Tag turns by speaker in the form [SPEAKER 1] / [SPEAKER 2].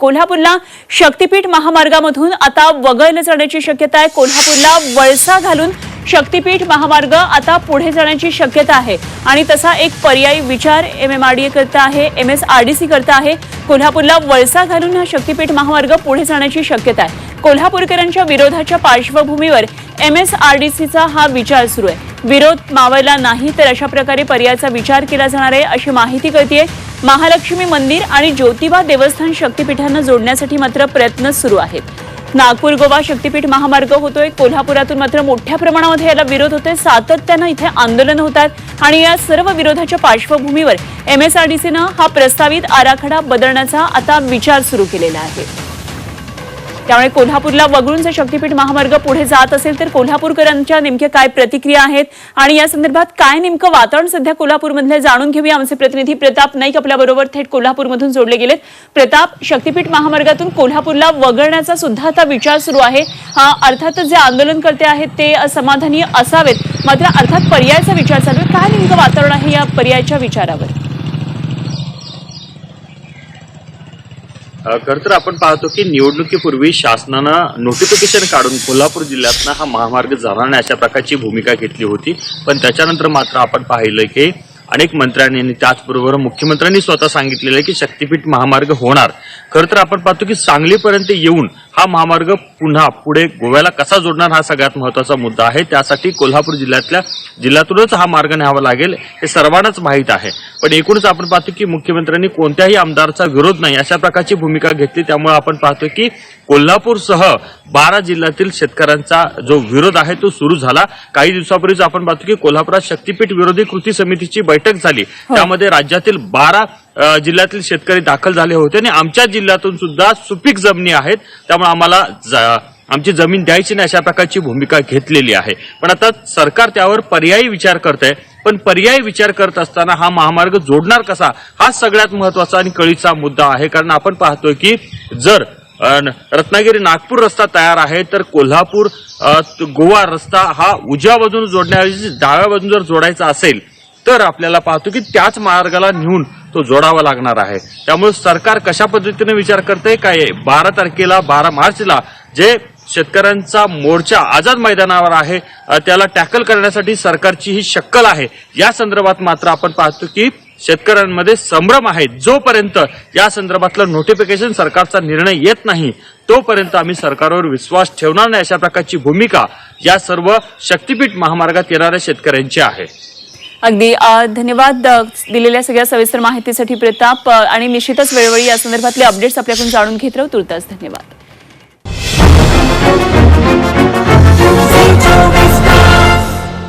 [SPEAKER 1] कोल्हापूरला शक्तीपीठ महामार्गामधून आता वगळलं जाण्याची शक्यता आहे. कोल्हापूरला वळसा घालून शक्तीपीठ महामार्ग आता पुढे जाण्याची शक्यता आहे. आणि तसा एक पर्यायी विचार M M R D A करता आहे M S R D C करता आहे. कोल्हापूरला वळसा घालून हा शक्तीपीठ महामार्ग पुढे जाण्याची शक्यता आहे. कोल्हापूरकरांच्या विरोधाच्या पार्श्वभूमीवर एम एस आर डी सीचा हा विचार सुरू आहे. विरोध मावळला नाही तर अशा प्रकारे पर्यायाचा विचार केला जाणार आहे अशी माहिती कळतीये. महालक्ष्मी मंदिर आणि ज्योतिबा देवस्थान शक्तीपीठांना जोडण्यासाठी मात्र प्रयत्न सुरू आहेत. नागपूर गोवा शक्तीपीठ महामार्ग होतोय. कोल्हापुरातून मात्र मोठ्या प्रमाणामध्ये याला विरोध होतोय. सातत्यानं इथे आंदोलन होतात आणि या सर्व विरोधाच्या पार्श्वभूमीवर एमएसआरडीसीनं हा प्रस्तावित आराखडा बदलण्याचा आता विचार सुरू केलेला आहे. त्यामुळे कोल्हापूरला वगळून जर शक्तीपीठ महामार्ग पुढे जात असेल तर कोल्हापूरकरांच्या नेमक्या काय प्रतिक्रिया आहेत आणि या संदर्भात काय नेमकं वातावरण सध्या कोल्हापूरमधलं जाणून घेऊया आमचे प्रतिनिधी. प्रताप नाईक आपल्याबरोबर थेट कोल्हापूरमधून जोडले गेलेत. प्रताप शक्तीपीठ महामार्गातून कोल्हापूरला वगळण्याचा सुद्धा आता विचार सुरू आहे. अर्थातच जे आंदोलनकर्ते आहेत ते समाधानी असावेत. मात्र अर्थात पर्यायाचा विचार चालू आहे. काय नेमकं वातावरण आहे या पर्यायाच्या विचारावर?
[SPEAKER 2] खर तर आपण पाहतो की निवडणुकीपूर्वी शासनानं नोटिफिकेशन काढून कोल्हापूर जिल्ह्यातनं हा महामार्ग जाणार नाही अशा प्रकारची भूमिका घेतली होती. पण त्याच्यानंतर मात्र आपण पाहिलं की अनेक मंत्र्यांनी आणि त्याचबरोबर मुख्यमंत्र्यांनी स्वतः सांगितलेलं आहे की शक्तीपीठ महामार्ग होणार. खरं तर आपण पाहतो की सांगलीपर्यंत येऊन हा महामार्ग पुन्हा पुढे गोव्याला कसा जोडणार हा सगळ्यात महत्त्वाचा मुद्दा आहे. त्यासाठी कोल्हापूर जिल्ह्यातल्या जिल्ह्यातूनच हा मार्ग न्यावा लागेल हे सर्वांनाच माहीत आहे. पण एकूणच आपण पाहतो की मुख्यमंत्र्यांनी कोणत्याही आमदारचा विरोध नाही अशा प्रकारची भूमिका घेतली. त्यामुळे आपण पाहतो की कोल्हापूरसह बारा जिल्ह्यातील शेतकऱ्यांचा जो विरोध आहे तो सुरू झाला. काही दिवसापूर्वीच आपण पाहतो की कोल्हापुरात शक्तीपीठ विरोधी कृती समितीची बैठक झाली. त्यामध्ये राज्यातील बारा जिल्ह्यातील शेतकरी दाखल झाले होते आणि आमच्या जिल्ह्यातून सुद्धा सुपीक जमिनी आहेत. त्यामुळे आम्हाला ज- आमची जमीन द्यायची नाही अशा प्रकारची भूमिका घेतलेली आहे. पण आता सरकार त्यावर पर्यायी विचार करत आहे पण पर्यायी विचार करत असताना हा महामार्ग जोडणार कसा? हा सगळ्यात महत्त्वाचा आणि कळीचा मुद्दा आहे. कारण आपण पाहतोय की जर रत्नागिरी नागपूर रस्ता तयार आहे तर कोल्हापूर गोवा रस्ता हा उजव्या बाजून जोडण्याऐवजी डाव्या बाजून जर जोडायचा असेल तर आपल्याला पाहतो की त्याच मार्गाला नेऊन तो जोडावा लागणार आहे. त्यामुळे सरकार कशा पद्धतीने विचार करते काय बारा तारखेला बारा मार्चला जे शेतकऱ्यांचा मोर्चा आझाद मैदानावर आहे त्याला टॅकल करण्यासाठी सरकारची ही शक्कल आहे. या संदर्भात मात्र आपण पाहतो की शेतकऱ्यांमध्ये संभ्रम आहे. जोपर्यंत या संदर्भातलं नोटिफिकेशन सरकारचा निर्णय येत नाही तोपर्यंत आम्ही सरकारवर विश्वास ठेवणार नाही अशा प्रकारची भूमिका या सर्व शक्तीपीठ महामार्गात येणाऱ्या शेतकऱ्यांची आहे.
[SPEAKER 1] अगदी धन्यवाद दिलेल्या सगळ्या सविस्तर माहितीसाठी प्रताप आणि निश्चितच वेळोवेळी या संदर्भातले अपडेट्स आपल्याकडून जाणून घेत राहू. तुर्तास धन्यवाद.